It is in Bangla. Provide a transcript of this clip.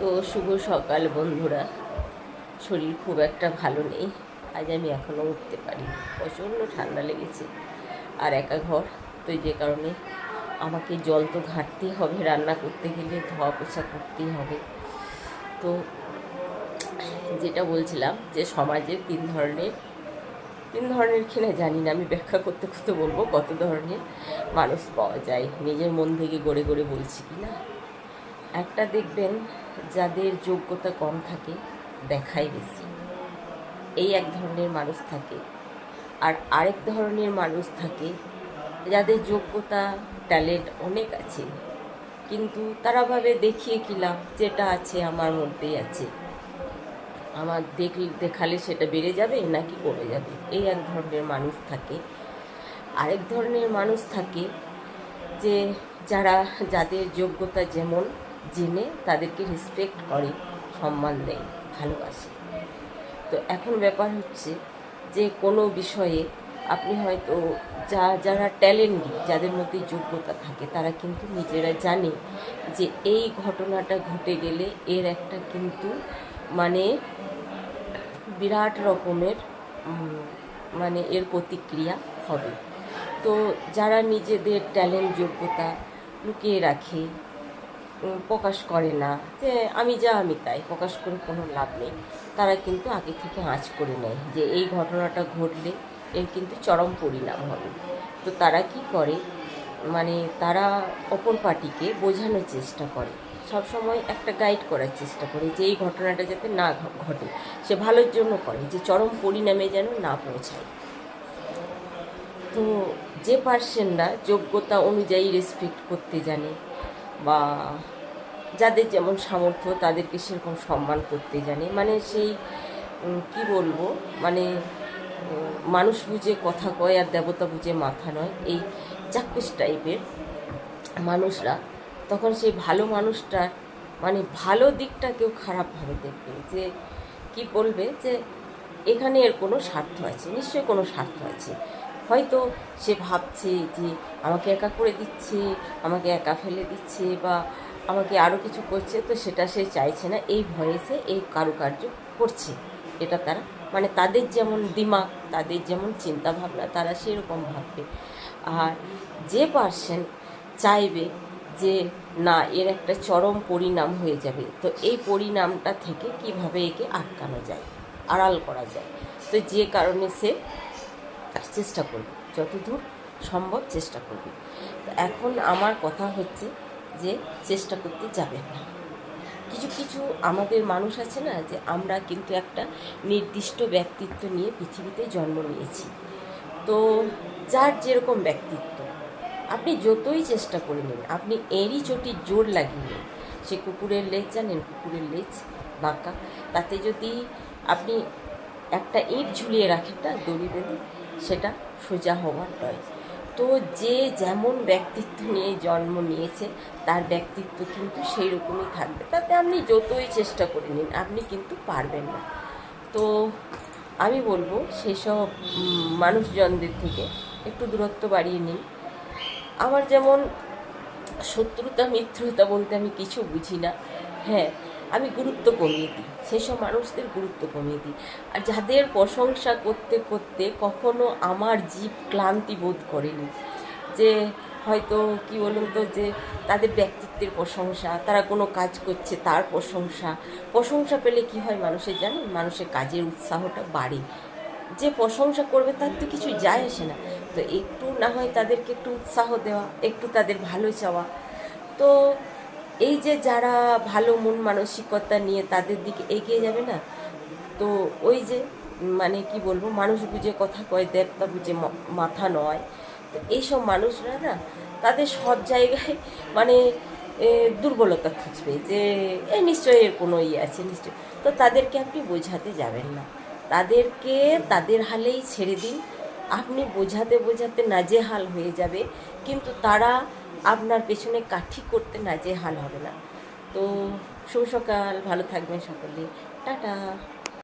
তো শুভ সকাল বন্ধুরা। শরীর খুব একটা ভালো নেই। আজ আমি এখনও উঠতে পারি প্রচণ্ড ঠান্ডা লেগেছে। আর একা ঘর, তো যে কারণে আমাকে জল তো ঘাটতেই হবে। রান্না করতে গেলে ধোয়া পোছা করতেই হবে। তো যেটা বলছিলাম যে সমাজে তিন ধরনের তিন ধরনের কিনা জানি না, আমি ব্যাখ্যা করতে করতে বলব। কত ধরনের মানুষ পাওয়া যায়? নিজের মন থেকে গড়ে গড়ে বলছি কি না? একটা দেখবেন যাদের যোগ্যতা কম থাকে, দেখাই বেশি। এই এক ধরনের মানুষ থাকে। আর আরেক ধরনের মানুষ থাকে যাদের যোগ্যতা, ট্যালেন্ট অনেক আছে, কিন্তু তারা ভাবে দেখিয়ে কিলাম যেটা আছে আমার মধ্যেই আছে। আমার দেখ, দেখালে সেটা বেড়ে যাবে নাকি কমে যাবে? এই এক ধরনের মানুষ থাকে। আরেক ধরনের মানুষ থাকে যে, যারা, যাদের যোগ্যতা যেমন জেনে তাদেরকে রেসপেক্ট করে, সম্মান দেয়, ভালোবাসে। তো এখন ব্যাপার হচ্ছে যে কোনো বিষয়ে আপনি হয়তো যা, যারা ট্যালেন্ট যাদের মধ্যে যোগ্যতা থাকে, তারা কিন্তু নিজেরা জানে যে এই ঘটনাটা ঘটে গেলে এর একটা কিন্তু মানে বিরাট রকমের মানে এর প্রতিক্রিয়া হবে। তো যারা নিজেদের ট্যালেন্ট যোগ্যতা লুকিয়ে রাখে প্রকাশ করে না। যে আমি যা, আমি তাই। প্রকাশ করে কোনো লাভ নেই। তারা কিন্তু আগে থেকে আঁচ করে নেয় যে এই ঘটনাটা ঘটলে এর কিন্তু চরম পরিণাম হবে। তো তারা কি করে? মানে তারা অপর পার্টিকে বোঝানোর চেষ্টা করে। সব সময় একটা গাইড করার চেষ্টা করে যে এই ঘটনাটা যাতে না ঘটে। সে ভালোর জন্য করে যে চরম পরিণামে যেন না পৌঁছায়। তো যে পার্সেনরা যোগ্যতা অনুযায়ী রেসপেক্ট করতে জানে বা যাদের যেমন সামর্থ্য, তাদেরকে সেরকম সম্মান করতে জানে। মানে সেই কি বলব? মানে মানুষ বুঝে, কথা কয় আর দেবতা বুঝে মাথা নয়। এই চাক্ষুষ টাইপের মানুষরা তখন সেই ভালো মানুষটার মানে ভালো দিকটা কেউ খারাপভাবে দেখবে যে, কি বলবে? যে এখানে এর কোনো স্বার্থ আছে, নিশ্চয়ই কোনো স্বার্থ আছে। হয়তো সে ভাবছে যে আমাকে একা করে দিচ্ছে, আমাকে একা ফেলে দিচ্ছে বা আমাকে আরও কিছু করছে, তো সেটা সে চাইছে না। এই ভয়ে সে এই কারুকার্য করছে। এটা তারা মানে তাদের যেমন দিমাগ তাদের যেমন চিন্তা ভাবনা তারা সেরকম ভাববে। আর যে পার্সন চাইবে যে, না, এর একটা চরম পরিণাম হয়ে যাবে। তো এই পরিণামটা থেকে কীভাবে একে আটকানো যায়, আড়াল করা যায়? তো যে কারণে সে চেষ্টা করবে, যতদূর সম্ভব চেষ্টা করবে। এখন আমার কথা হচ্ছে যে চেষ্টা করতে যাবেন না। কিছু কিছু আমাদের মানুষ আছে না যে আমরা কিন্তু একটা নির্দিষ্ট ব্যক্তিত্ব নিয়ে পৃথিবীতে জন্ম নিয়েছি। তো যার যেরকম ব্যক্তিত্ব, আপনি যতই চেষ্টা করে নিন, আপনি এরই চটি জোর লাগিয়ে সে কুকুরের লেজ জানেন, কুকুরের লেজ বাঁকা। তাতে যদি আপনি একটা ইট ঝুলিয়ে রাখেন না, দড়ি বেঁধে সেটা সোজা হওয়ার নয়। তো যে যেমন ব্যক্তিত্ব নিয়ে জন্ম নিয়েছে, তার ব্যক্তিত্ব কিন্তু সেই রকমই থাকবে। তাতে আপনি যতই চেষ্টা করে নিন, আপনি কিন্তু পারবেন না। তো আমি বলব, সেসব মানুষজনদের থেকে একটু দূরত্ব বাড়িয়ে নিন। আমার যেমন শত্রুতা, মিত্রতা বলতে আমি কিছু বুঝি না। হ্যাঁ আমি গুরুত্ব কমিয়ে দিই। সেসব মানুষদের গুরুত্ব কমিয়ে দিই। আর যাদের প্রশংসা করতে করতে কখনো আমার জীব ক্লান্তি বোধ করেনি। যে হয়তো কি বলুন তো, যে তাদের ব্যক্তিত্বের প্রশংসা, তারা কোনো কাজ করছে তার প্রশংসা। প্রশংসা পেলে কি হয় মানুষের জানেন? মানুষের কাজের উৎসাহটা বাড়ে। যে প্রশংসা করবে তার তো কিছু যায় আসে না। তো একটু না হয় তাদেরকে একটু উৎসাহ দেওয়া, একটু তাদের ভালো চাওয়া। তো এই যে যারা ভালো মন মানসিকতা নিয়ে তাদের দিকে এগিয়ে যাবে না, তো ওই যে মানে কি বলব, মানুষ বুঝে কথা কয়, দেবতা বুঝে মাথা নয়। তো এইসব মানুষরা না, তাদের সব জায়গায় মানে দুর্বলতা খুঁজবে যে, এ, নিশ্চয়ই এর কোনো ইয়ে আছে নিশ্চয় তো তাদেরকে আপনি বোঝাতে যাবেন না। তাদেরকে, তাদের হালেই ছেড়ে দিন। আপনি বোঝাতে বোঝাতে নাজেহাল হয়ে যাবে। কিন্তু তারা আপনার পেছনে কাঠি করতে না যে হাল হবে না। তো শুভ সকাল, ভালো থাকবেন সকলে টাটা।